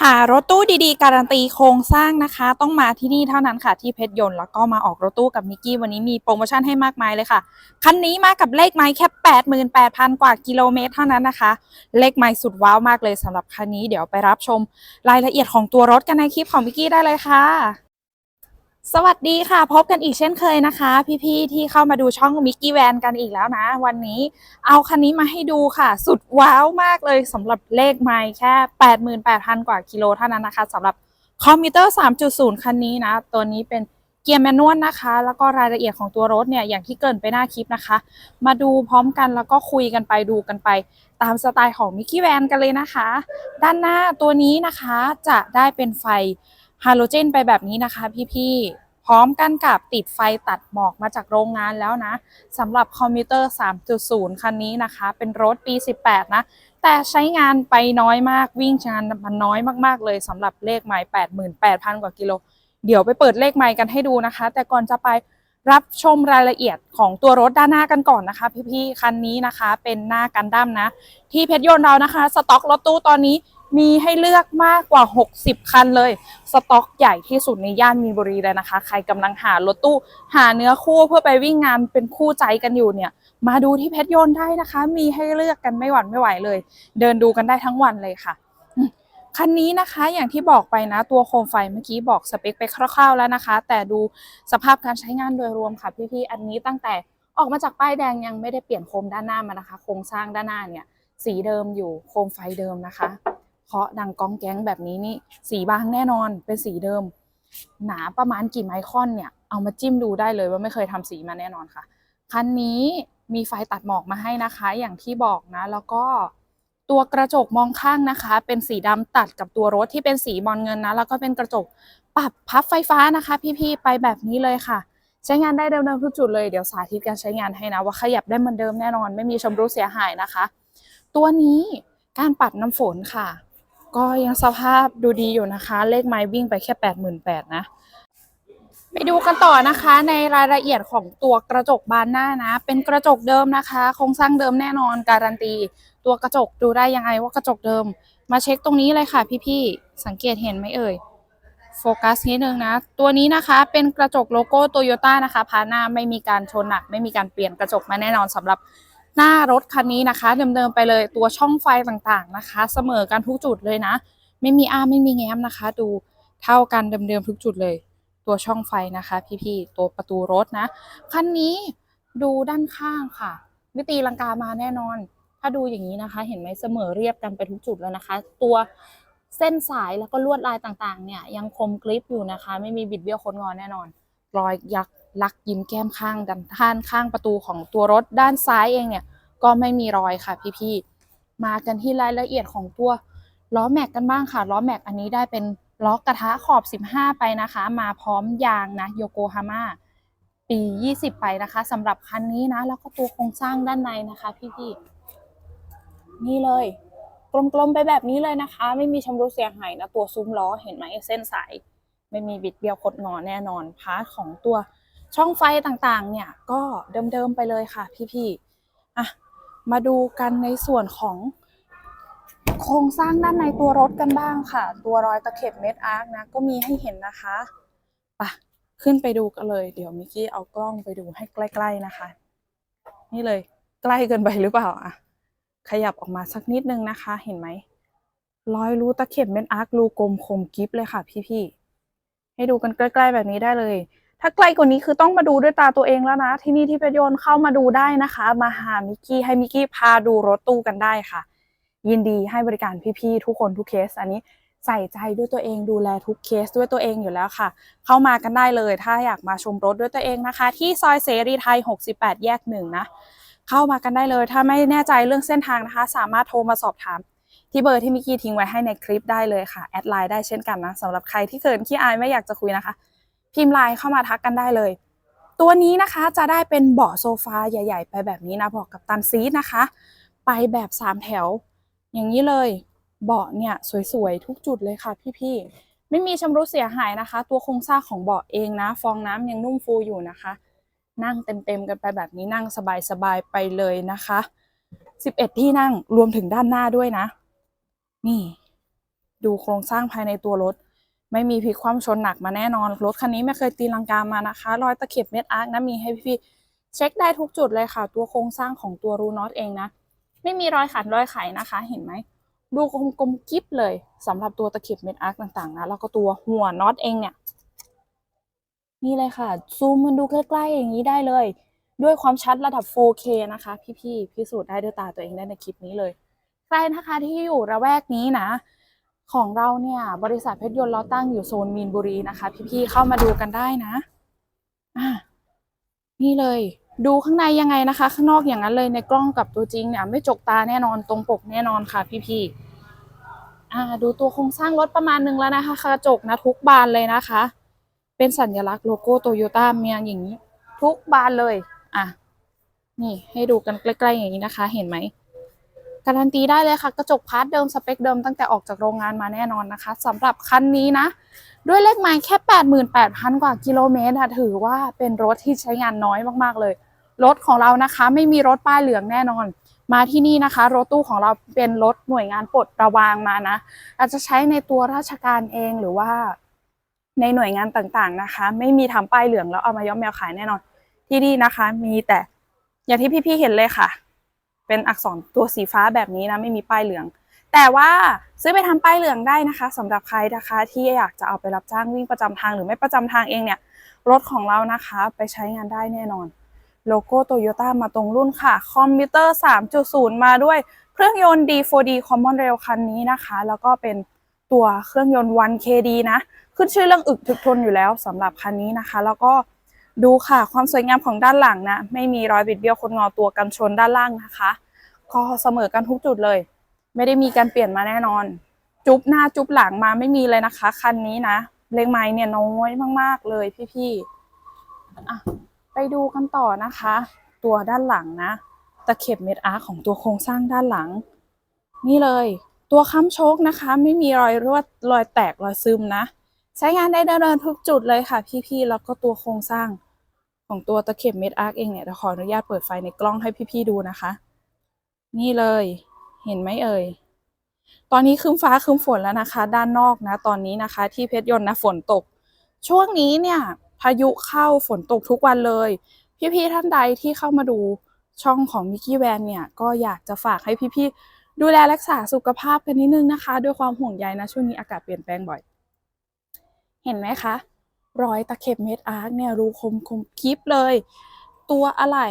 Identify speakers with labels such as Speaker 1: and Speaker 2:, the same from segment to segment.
Speaker 1: หารถตู้ดีๆ การันตีโครงสร้างนะคะ ต้องมาที่นี่เท่านั้นค่ะที่เพชรยนต์แล้วก็มาออกรถตู้กับมิกกี้วันนี้มีโปรโมชั่นให้มากมายเลยค่ะ คันนี้มากับเลขไม้แค่ 88,000 กว่ากิโลเมตรเท่านั้นนะคะ เลขไม้สุดว้าวมากเลยสำหรับคันนี้เดี๋ยวไปรับชมรายละเอียดของตัวรถกันในคลิปของมิกกี้ได้เลยค่ะ สวัสดีค่ะ พบกันอีกเช่นเคยนะคะ พี่ๆที่เข้ามาดูช่องมิกกี้แวนกันอีกแล้วนะ วันนี้เอาคันนี้มาให้ดูค่ะ สุดว้าวมากเลยสำหรับเลขไมล์แค่ 88,000 กว่ากิโลเท่านั้นนะคะสำหรับคอมพิวเตอร์ 3.0 คันนี้นะ ตัวนี้เป็นเกียร์แมนนวลนะคะ แล้วก็รายละเอียดของตัวรถเนี่ยอย่างที่เกินไปหน้าคลิปนะคะ มาดูพร้อมกันแล้วก็คุยกันไปดูกันไปตามสไตล์ของมิกกี้แวนกันเลยนะคะ ด้านหน้าตัวนี้นะคะจะได้เป็นไฟ ฮาโลเจนไปแบบนี้นะคะพี่ๆ พร้อมกันกับติดไฟตัดหมอกมาจากโรงงานแล้วนะสำหรับคอมพิวเตอร์ 3.0 คันนี้นะคะ เป็นรถปี 18 นะ แต่ใช้งานไปน้อยมากวิ่งงานมันน้อยมากๆเลยสำหรับเลขไมล์88,000 กว่ากิโล เดี๋ยวไปเปิดเลขไมล์กันให้ดูนะคะ แต่ก่อนจะไปรับชมรายละเอียดของตัวรถด้านหน้ากันก่อนนะคะ พี่ๆ คันนี้นะคะเป็นหน้ากันดั้มนะ ที่เพชรยนต์เรานะคะ สต็อกรถตู้ตอนนี้ มีให้เลือกมากกว่า 60 คันเลย สต็อกใหญ่ที่สุดในย่านมีนบุรีเลยนะคะ ใครกำลังหารถตู้ หาเนื้อคู่เพื่อไปวิ่งงานเป็นคู่ใจกันอยู่เนี่ย มาดูที่เพชรยนต์ได้นะคะ มีให้เลือกกันไม่หวั่นไม่ไหวเลย เดินดูกันได้ทั้งวันเลยค่ะคันนี้นะคะอย่างที่บอกไปนะตัวโคมไฟเมื่อกี้บอกสเปคไปคร่าวๆแล้วนะคะ แต่ดูสภาพการใช้งานโดยรวมค่ะพี่ๆอันนี้ตั้งแต่ออกมาจากป้ายแดงยังไม่ได้เปลี่ยนโคมด้านหน้ามานะคะ โครงสร้างด้านหน้าเนี่ยสีเดิมอยู่โคมไฟเดิมนะคะ เคาะดังก้องแก๊งแบบนี้นี่สีบางแน่นอนเป็นสีเดิม หนาประมาณกี่ไมครอนเนี่ยเอามาจิ้มดูได้เลยว่าไม่เคยทำสีมาแน่นอนค่ะ คันนี้มีไฟตัดหมอกมาให้นะคะ อย่างที่บอกนะ แล้วก็ตัวกระจกมองข้างนะคะ เป็นสีดำตัดกับตัวรถที่เป็นสีบอลเงินนะ แล้วก็เป็นกระจกปรับพับไฟฟ้านะคะ พี่ๆไปแบบนี้เลยค่ะ ใช้งานได้เดิมๆทุกจุดเลยเดี๋ยวสาธิตการใช้งานให้นะ ว่าขยับได้เหมือนเดิมแน่นอน ไม่มีชำรุดเสียหายนะคะ ตัวนี้การปัดน้ำฝนค่ะ ก็ยังสภาพดูดีอยู่นะคะ เลขไม้วิ่งไปแค่ 88,000นะไปดูกันต่อนะคะในรายละเอียดของตัวกระจกบานหน้านะ เป็นกระจกเดิมนะคะโครงสร้างเดิมแน่นอนการันตี ตัวกระจกดูได้ยังไงว่ากระจกเดิม มาเช็คตรงนี้เลยค่ะพี่ๆสังเกตเห็นไหมเอ่ยโฟกัสนิดนึงนะ ตัวนี้นะคะเป็นกระจกโลโก้โตโยต้านะคะพาหน้าไม่มีการชนหนัก ไม่มีการเปลี่ยนกระจกมาแน่นอนสำหรับ หน้ารถคันนี้นะคะเดิมๆไปเลยตัวช่องไฟต่างๆนะคะ เสมอกันทุกจุดเลยนะ ไม่มีอ้าไม่มีแง้มนะคะ ดูเท่ากันเดิมๆทุกจุดเลย ตัวช่องไฟนะคะ พี่ๆตัวประตูรถนะคันนี้ดูด้านข้างค่ะไม่ตีลังกามาแน่นอน ถ้าดูอย่างนี้นะคะ เห็นไหมเสมอเรียบกันไปทุกจุดแล้วนะคะ ตัวเส้นสายแล้วก็ลวดลายต่างๆ เนี่ยยังคมกริบอยู่นะคะ ไม่มีบิดเบี้ยวโค้นงอแน่นอน รอยยัก ลักยิ้มแก้มข้างดันท่านข้างประตูของตัวรถด้านซ้ายเองเนี่ยก็ไม่มีรอยค่ะพี่ๆมากันที่รายละเอียดของตัวล้อแม็กกันบ้างค่ะล้อแม็กอันนี้ได้เป็นล้อกระทะขอบ 15 ไปนะคะ มาพร้อมยางนะโยโกฮาม่าปี 20 ไปนะคะสำหรับคันนี้นะ แล้วก็ตัวโครงสร้างด้านในนะคะพี่ๆนี่เลย กลมๆไปแบบนี้เลยนะคะ ไม่มีชำรุดเสียหายนะ ตัวซุ้มล้อเห็นไหมเส้นสายไม่มีบิดเบี้ยวคดงอแน่นอนพาร์ทของตัว ช่องไฟต่างๆ เนี่ยก็เดิมๆไปเลยค่ะพี่ๆอะมาดูกันในส่วนของโครงสร้างด้านในตัวรถกันบ้างค่ะ ตัวรอยตะเข็บเม็ดอาร์คนะก็มีให้เห็นนะคะไปะขึ้นไปดูกันเลย เดี๋ยวมิกกี้เอากล้องไปดูให้ใกล้ๆนะคะ นี่เลยใกล้เกินไปหรือเปล่าอะขยับออกมาสักนิดนึงนะคะ เห็นไหมรอยรูตะเข็บเม็ดอาร์ครูกลมคมกิฟเลยค่ะ พี่ๆให้ดูกันใกล้ ๆ แบบนี้ได้เลย ถ้าใกล้กว่านี้คือต้องมาดูด้วยตาตัวเองแล้วนะ ที่นี่ที่ปโยนเข้ามาดูได้นะคะ มาหามิกกี้ให้มิกกี้พาดูรถตู้กันได้ค่ะ ยินดีให้บริการพี่ๆทุกคนทุกเคส อันนี้ใส่ใจด้วยตัวเองดูแลทุกเคสด้วยตัวเองอยู่แล้วค่ะ เข้ามากันได้เลย ถ้าอยากมาชมรถด้วยตัวเองนะคะ ที่ซอยเสรีไทย 68 แยกหนึ่งนะเข้ามากันได้เลย ถ้าไม่แน่ใจเรื่องเส้นทางนะคะ สามารถโทรมาสอบถามที่เบอร์ที่มิกกี้ทิ้งไว้ให้ในคลิปได้เลยค่ะแอดไลน์ได้เช่นกันนะสำหรับใครที่เขินขี้อายไม่อยากจะคุยนะคะ พิมพ์ไลน์เข้ามาทักกันได้เลย ตัวนี้นะคะจะได้เป็นเบาะโซฟาใหญ่ ๆ ไปแบบนี้นะบาะกับตันซีทนะคะ ไปแบบสามแถว อย่างนี้เลยเบาะเนี่ยสวยๆ ทุกจุดเลยค่ะพี่ๆไม่มีชำรุดเสียหายนะคะ ตัวโครงสร้างของเบาะเองนะ ฟองน้ำยังนุ่มฟูอยู่นะคะ นั่งเต็มๆกันไปแบบนี้นั่งสบายๆไปเลยนะคะ 11 ที่นั่งรวมถึงด้านหน้าด้วยนะ นี่ ดูโครงสร้างภายในตัวรถ ไม่มีพลิกคว่ำชนหนักมาแน่นอน รถคันนี้ไม่เคยตีลังกามานะคะ รอยตะเข็บเม็ดอาร์คนะมีให้พี่ๆเช็คได้ทุกจุดเลยค่ะ ตัวโครงสร้างของตัวรูน็อตเองนะ ไม่มีรอยขัดรอยไขนะคะ เห็นไหม ดูกลมๆกิ๊บเลยสำหรับตัวตะเข็บเม็ดอาร์คต่างๆนะ แล้วก็ตัวหัวน็อตเองเนี่ย นี่เลยค่ะ ซูมมันดูใกล้ๆอย่างนี้ได้เลย ด้วยความชัดระดับ 4K นะคะ พี่ๆพิสูจน์ได้ด้วยตาตัวเองได้ในคลิปนี้เลย ใครนะคะที่อยู่ระแวกนี้นะ ของเราเนี่ยบริษัทเพชรยนต์เราตั้งอยู่โซนมีนบุรีนะคะ พี่ๆเข้ามาดูกันได้นะอะนี่เลย ดูข้างในยังไงนะคะ ข้างนอกอย่างนั้นเลยในกล้องกับตัวจริงเนี่ย ไม่จกตาแน่นอนตรงปกแน่นอนค่ะ พี่ๆอ่า ดูตัวโครงสร้างรถประมาณนึงแล้วนะคะกระจกนะทุกบานเลยนะคะ เป็นสัญลักษณ์โลโก้โตโยต้าเมียอย่างนี้ ทุกบานเลย อะนี่ให้ดูกันใกล้ๆอย่างนี้นะคะ เห็นไหม การันตีได้เลยค่ะ กระจกพาร์ทเดิมสเปคเดิมตั้งแต่ออกจากโรงงานมาแน่นอนนะคะสำหรับคันนี้นะ ด้วยเลขไมล์แค่ 88,000 กว่ากิโลเมตรถือว่าเป็นรถที่ใช้งานน้อยมากๆเลย รถของเรานะคะ ไม่มีรถป้ายเหลืองแน่นอน มาที่นี่นะคะ รถตู้ของเราเป็นรถหน่วยงานปลดระวางมานะ อาจจะใช้ในตัวราชการเองหรือว่าในหน่วยงานต่างๆนะคะ ไม่มีทำป้ายเหลืองแล้วเอามาย้อมแมวขายแน่นอน ที่นี่นะคะ มีแต่อย่างที่พี่ๆเห็นเลยค่ะ เป็นอักษรตัวสีฟ้าแบบนี้นะไม่มีป้ายเหลือง แต่ว่าซื้อไปทำป้ายเหลืองได้นะคะสำหรับใครนะคะที่อยากจะเอาไปรับจ้างวิ่งประจำทางหรือไม่ประจำทางเองเนี่ยรถของเรานะคะไปใช้งานได้แน่นอน โลโก้โตโยต้ามาตรงรุ่นค่ะ คอมพิวเตอร์ 3.0 มาด้วย เครื่องยนต์ D4D Common Rail คันนี้นะคะ แล้วก็เป็นตัวเครื่องยนต์ 1KD นะ ขึ้นชื่อเรื่องอึกถึกทนอยู่แล้วสำหรับคันนี้นะคะ แล้วก็ ดูค่ะความสวยงามของด้านหลังนะ ไม่มีรอยบิดเบี้ยวคนงอตัวกันชนด้านล่างนะคะ ก็เสมอกันทุกจุดเลย ไม่ได้มีการเปลี่ยนมาแน่นอน จุ๊บหน้าจุ๊บหลังมาไม่มีเลยนะคะ คันนี้นะเลงไม้เนี่ยน้อยมากๆเลยพี่ๆอะไปดูกันต่อนะคะ ตัวด้านหลังนะ ตะเข็บเม็ดอาร์ของตัวโครงสร้างด้านหลัง นี่เลย ตัวค้ำโชคนะคะ ไม่มีรอยรั่วรอยแตกรอยซึมนะ ใช้งานได้เดินทุกจุดเลยค่ะพี่ๆแล้วก็ตัวโครงสร้าง ของตัวตะเข็บเม็ดอาร์เองเนี่ยเดี๋ยวขออนุญาตเปิดไฟในกล้องให้พี่ๆดูนะคะ นี่เลยเห็นไหมเอ่ยตอนนี้คืมฟ้าคืมฝนแล้วนะคะ ด้านนอกนะ ตอนนี้นะคะ ที่เพชรยนต์นะฝนตก ช่วงนี้เนี่ยพายุเข้าฝนตกทุกวันเลย พี่ๆท่านใดที่เข้ามาดูช่องของมิกกี้แวนเนี่ยก็อยากจะฝากให้พี่ๆดูแลรักษาสุขภาพกันนิดนึงนะคะ ด้วยความห่วงใยนะช่วงนี้อากาศเปลี่ยนแปลงบ่อย เห็นไหมคะ รอยตะเข็บเม็ดอาร์คเนี่ยรูคมคมคลิปเลย ตัวอะไหล่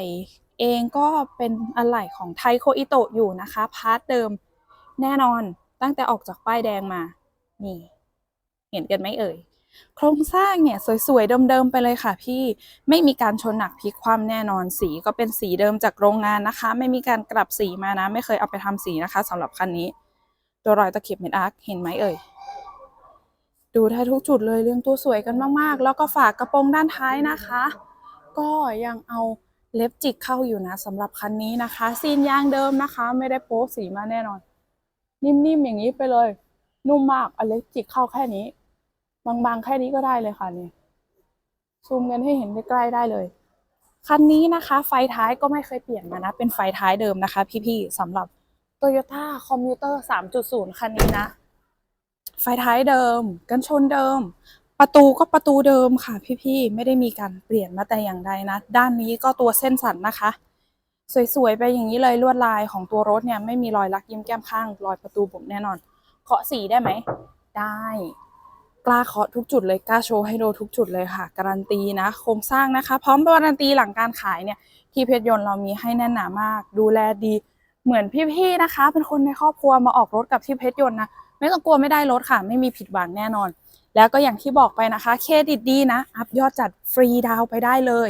Speaker 1: เองก็เป็นอะไหล่ของไทโคอิโตะอยู่นะคะ พาร์ทเดิมแน่นอนตั้งแต่ออกจากป้ายแดงมา นี่ เห็นกันไหมเอ่ย โครงสร้างเนี่ย สวย ๆ เดิม ๆ ไปเลยค่ะพี่ไม่มีการชนหนักพลิกคว่ำแน่นอนสีก็เป็นสีเดิมจากโรงงานนะคะ ไม่มีการกลับสีมานะ ไม่เคยเอาไปทำสีนะคะสำหรับคันนี้ ตัวรอยตะเข็บเม็ดอาร์คเห็นไหมเอ่ย ดูได้ทุกจุดเลยเรื่องตัวสวยกันมากๆ แล้วก็ฝากกระโปรงด้านท้ายนะคะ ก็ยังเอาเล็บจิกเข้าอยู่นะสำหรับคันนี้นะคะ ซีนยางเดิมนะคะ ไม่ได้โป๊สีมาแน่นอน นิ่มๆอย่างนี้ไปเลย นุ่มมากเอาเล็บจิกเข้าแค่นี้ บางๆแค่นี้ก็ได้เลยค่ะนี่ซูมกันให้เห็นใกล้ๆได้เลยคันนี้นะคะ ไฟท้ายก็ไม่เคยเปลี่ยนมานะ เป็นไฟท้ายเดิมนะคะ พี่ๆสำหรับ Toyota Commuter 3.0 คันนี้นะ ไฟท้ายเดิม กันชนเดิม ประตูก็ประตูเดิมค่ะพี่ๆ ไม่ได้มีการเปลี่ยนมาแต่อย่างใดนะ ด้านนี้ก็ตัวเส้นสันนะคะ สวยๆ ไปอย่างนี้เลยลวดลายของตัวรถเนี่ยไม่มีรอยลักยิ้มแก้มข้าง รอยประตูบุ๋มแน่นอน เคาะสีได้ไหม ได้กล้าเคาะทุกจุดเลยกล้าโชว์ให้ดูทุกจุดเลยค่ะ การันตีนะ โครงสร้างนะคะ พร้อมการันตีหลังการขายเนี่ยที่เพชรยนต์เรามีให้แน่นหนามาก ดูแลดีเหมือนพี่ๆนะคะ เป็นคนในครอบครัวมาออกรถกับที่เพชรยนต์นะ ไม่ต้องกลัวไม่ได้รถค่ะ ไม่มีผิดหวังแน่นอน แล้วก็อย่างที่บอกไปนะคะ เครดิตดีนะ อัพยอดจัดฟรีดาวไปได้เลย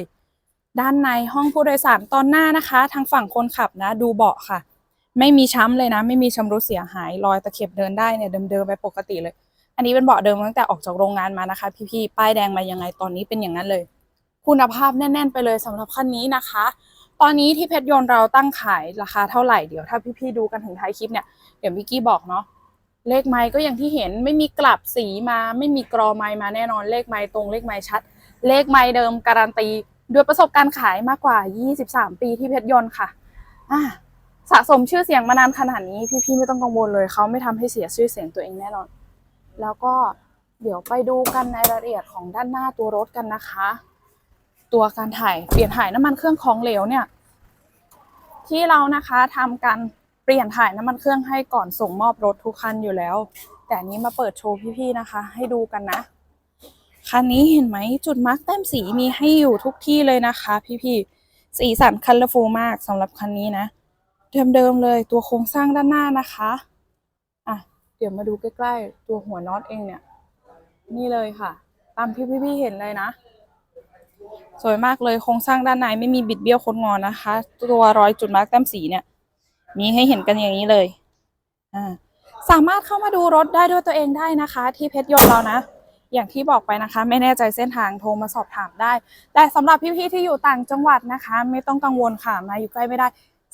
Speaker 1: ด้านในห้องผู้โดยสารตอนหน้านะคะ ทางฝั่งคนขับนะ ดูเบาะค่ะ ไม่มีช้ำเลยนะ ไม่มีชำรุดเสียหายรอยตะเข็บเดินได้เนี่ยเดิมๆไปปกติเลย อันนี้เป็นเบาะเดิมตั้งแต่ออกจากโรงงานมานะคะ พี่ๆป้ายแดงมายังไงตอนนี้เป็นอย่างนั้นเลย คุณภาพแน่น ๆ ไปเลยสำหรับคันนี้นะคะตอนนี้ที่เพชรยนต์เราตั้งขายราคาเท่าไหร่เดี๋ยวถ้าพี่ๆดูกันถึงท้ายคลิปเนี่ยเดี๋ยวมิกกี้บอกเนาะ เลขไม้ก็อย่างที่เห็นไม่มีกลับสีมา ไม่มีกรอไม้มาแน่นอนเลขไม้ตรงเลขไม้ชัด เลขไม้เดิมการันตีด้วยประสบการณ์ขายมากกว่า 23 ปีที่เพชรยนต์ค่ะอะสะสมชื่อเสียงมานานขนาดนี้พี่ๆไม่ต้องกังวลเลยเขาไม่ทำให้เสียชื่อเสียงตัวเองแน่นอน แล้วก็เดี๋ยวไปดูกันในรายละเอียดของด้านหน้าตัวรถกันนะคะ ตัวการถ่ายเปลี่ยนถ่ายน้ำมันเครื่องของเหลวเนี่ย ที่เรานะคะทำการ เปลี่ยนถ่ายน้ำมันเครื่องให้ก่อนส่งมอบรถทุกคันอยู่แล้ว แต่อันนี้มาเปิดโชว์พี่ๆนะคะ ให้ดูกันนะคันนี้เห็นไหมจุดมาร์กแต้มสีมีให้อยู่ทุกที่เลยนะคะ พี่ๆสีสันคัลเลอร์ฟูลมากสำหรับคันนี้นะ เดิมๆเลยตัวโครงสร้างด้านหน้านะคะอะเดี๋ยวมาดูใกล้ๆ ตัวหัวน็อตเองเนี่ย นี่เลยค่ะ ตามที่พี่ๆเห็นเลยนะ สวยมากเลยโครงสร้างด้านในไม่มีบิดเบี้ยวโค้งงอนนะคะ ตัวรอยจุดมาร์กแต้มสีเนี่ย มีให้เห็นกันอย่างนี้เลยอ่าสามารถเข้ามาดูรถได้ด้วยตัวเองได้นะคะ ที่เพชรยนต์เรานะ อย่างที่บอกไปนะคะ ไม่แน่ใจเส้นทางโทรมาสอบถามได้ แต่สำหรับพี่ๆที่อยู่ต่างจังหวัดนะคะ ไม่ต้องกังวลค่ะมาอยู่ใกล้ไม่ได้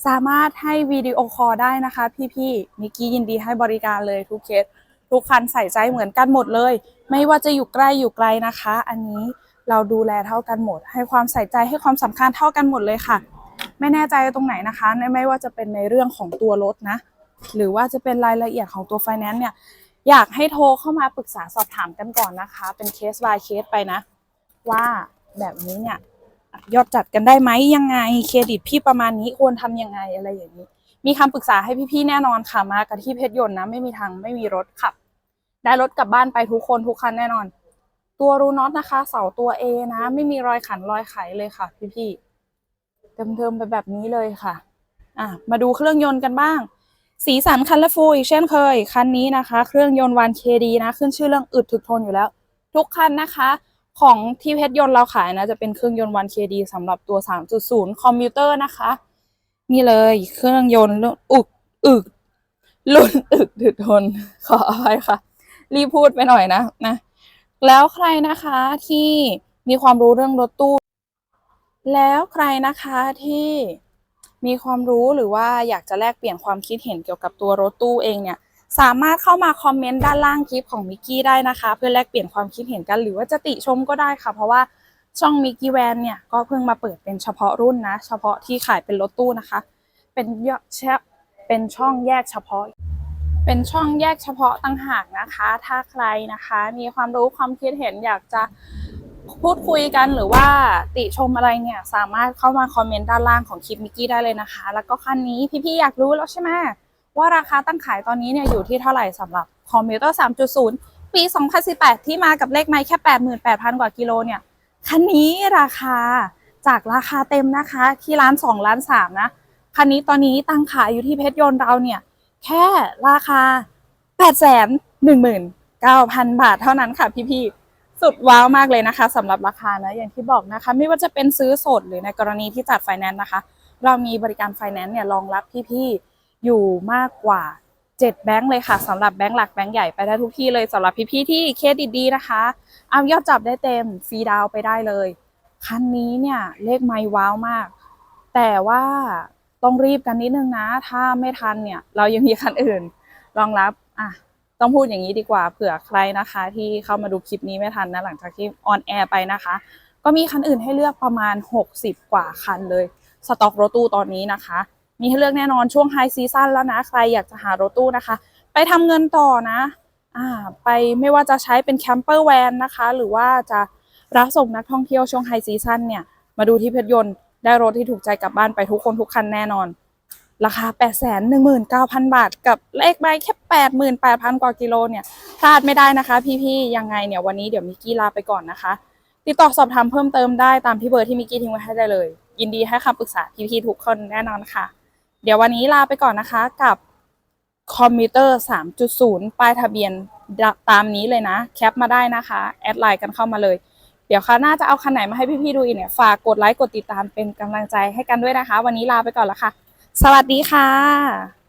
Speaker 1: สามารถให้วิดีโอคอลได้นะคะ พี่ๆมิกกี้ยินดีให้บริการเลยทุกเคสทุกคันใส่ใจเหมือนกันหมดเลย ไม่ว่าจะอยู่ใกล้อยู่ไกลนะคะ อันนี้เราดูแลเท่ากันหมด ให้ความใส่ใจให้ความสำคัญเท่ากันหมดเลยค่ะ ไม่แน่ใจตรงไหนนะคะในไม่ว่าจะเป็นในเรื่องของตัวรถนะ หรือว่าจะเป็นรายละเอียดของตัวไฟแนนซ์เนี่ย อยากให้โทรเข้ามาปรึกษาสอบถามกันก่อนนะคะ เป็นเคส by เคสไปนะ ว่าแบบนี้เนี่ยยอดจัดกันได้ไหมยังไงเครดิตพี่ประมาณนี้ควรทำยังไงอะไรอย่างนี้ มีคำปรึกษาให้พี่ๆแน่นอนค่ะมากันที่เพชรยนต์นะไม่มีทางไม่มีรถขับ ได้รถกลับบ้านไปทุกคนทุกคันแน่นอน ตัวรูน็อตนะคะ เสาตัว A นะ ไม่มีรอยขันรอยไขเลยค่ะพี่ๆ เติมๆไปแบบนี้เลยค่ะอะ มาดูเครื่องยนต์กันบ้าง สีสันคันละฟูอีกเช่นเคย คันนี้นะคะ เครื่องยนต์วันเคดีนะ ขึ้นชื่อเรื่องอึดถึกทนอยู่แล้ว ทุกคันนะคะ ของที่เพชรยนต์เราขายนะ จะเป็นเครื่องยนต์วันเคดีสำหรับตัว 3.0 คอมพิวเตอร์นะคะ นี่เลยเครื่องยนต์รุนอึกอึกรุ่นอึกถึกทน ขออภัยค่ะ รีบพูดไปหน่อยนะนะ แล้วใครนะคะที่มีความรู้เรื่องรถตู้ แล้วใครนะคะที่มีความรู้หรือว่าอยากจะแลกเปลี่ยนความคิดเห็นเกี่ยวกับตัวรถตู้เองเนี่ยสามารถเข้ามาคอมเมนต์ด้านล่างคลิปของมิกกี้ได้นะคะ เพื่อแลกเปลี่ยนความคิดเห็นกัน หรือว่าจะติชมก็ได้ค่ะ เพราะว่าช่องมิกกี้แวนเนี่ยก็เพิ่งมาเปิดเป็นเฉพาะรุ่นนะ เฉพาะที่ขายเป็นรถตู้นะคะ เป็นยอดแชเป็นช่องแยกเฉพาะ เป็นช่องแยกเฉพาะต่างหากนะคะ ถ้าใครนะคะ มีความรู้ความคิดเห็นอยากจะ พูดคุยกันหรือว่าติชมอะไรเนี่ย สามารถเข้ามาคอมเมนต์ด้านล่างของคลิปมิกกี้ได้เลยนะคะ แล้วก็คันนี้พี่ๆอยากรู้แล้วใช่ไหมว่าราคาตั้งขายตอนนี้เนี่ยอยู่ที่เท่าไหร่สำหรับคอมพิวเตอร์ 3.0 ปี 2018 ที่มากับเลขไม้แค่ 88,000 กว่ากิโลเนี่ย คันนี้ราคาจากราคาเต็มนะคะ ที่ร้าน 2 ล้าน 3 นะ คันนี้ตอนนี้ตั้งขายอยู่ที่เพชรยนต์เราเนี่ย แค่ราคา 8 1 9 0 0 0 บาทเท่านั้นค่ะพี่ๆ สุดว้าวมากเลยนะคะสำหรับราคานะอย่างที่บอกนะคะ ไม่ว่าจะเป็นซื้อสดหรือในกรณีที่จัดไฟแนนซ์นะคะ เรามีบริการไฟแนนซ์เนี่ยรองรับพี่ๆอยู่มากกว่า7แบงค์เลยค่ะสำหรับแบงค์หลักแบงค์ใหญ่ไปได้ทุกที่เลยสำหรับพี่ๆที่เครดิตดีนะคะเอายอดจับได้เต็มฟรีดาวน์ไปได้เลย คันนี้เนี่ยเลขไม่ว้าวมาก แต่ว่าต้องรีบกันนิดนึงนะ ถ้าไม่ทันเนี่ย เรายังมีคันอื่นรองรับอะ ต้องพูดอย่างนี้ดีกว่าเผื่อใครนะคะ ที่เข้ามาดูคลิปนี้ไม่ทันนะหลังจากที่ออนแอร์ไปนะคะ ก็มีคันอื่นให้เลือกประมาณ 60 กว่าคันเลยสต็อกรถตู้ตอนนี้นะคะ มีให้เลือกแน่นอนช่วงไฮซีซั่นแล้วนะ ใครอยากจะหารถตู้นะคะ ไปทำเงินต่อนะอ่าไปไม่ว่าจะใช้เป็นแคมเปอร์แวนนะคะ หรือว่าจะรับส่งนักท่องเที่ยวช่วงไฮซีซั่นเนี่ย มาดูที่เพชรยนต์ได้รถที่ถูกใจกลับบ้านไปทุกคนทุกคันแน่นอน ราคา 8 1 9 0 0 0 บาท กับเลขใบแค่ 88,000 กว่ากิโลเนี่ยพลาดไม่ได้นะคะ พี่ๆ ยังไงเนี่ยวันนี้เดี๋ยวมิกกี้ลาไปก่อนนะคะ ติดต่อสอบถามเพิ่มเติมได้ตามที่เบอร์ที่มิกกี้ทิ้งไว้ให้ได้เลย ยินดีให้คำปรึกษาพี่ๆ ทุกคนแน่นอนค่ะ เดี๋ยววันนี้ลาไปก่อนนะคะกับคอมพิวเตอร์ 3.0 ป้ายทะเบียนตามนี้เลยนะ แคปมาได้นะคะ แอดไลน์กันเข้ามาเลย เดี๋ยวคราวหน้าจะเอาคันไหนมาให้พี่ๆ ดูอีกเนี่ย ฝากกดไลค์ กดติดตามเป็นกำลังใจให้กันด้วยนะคะ วันนี้ลาไปก่อนล้วค่ะ สวัสดีค่ะ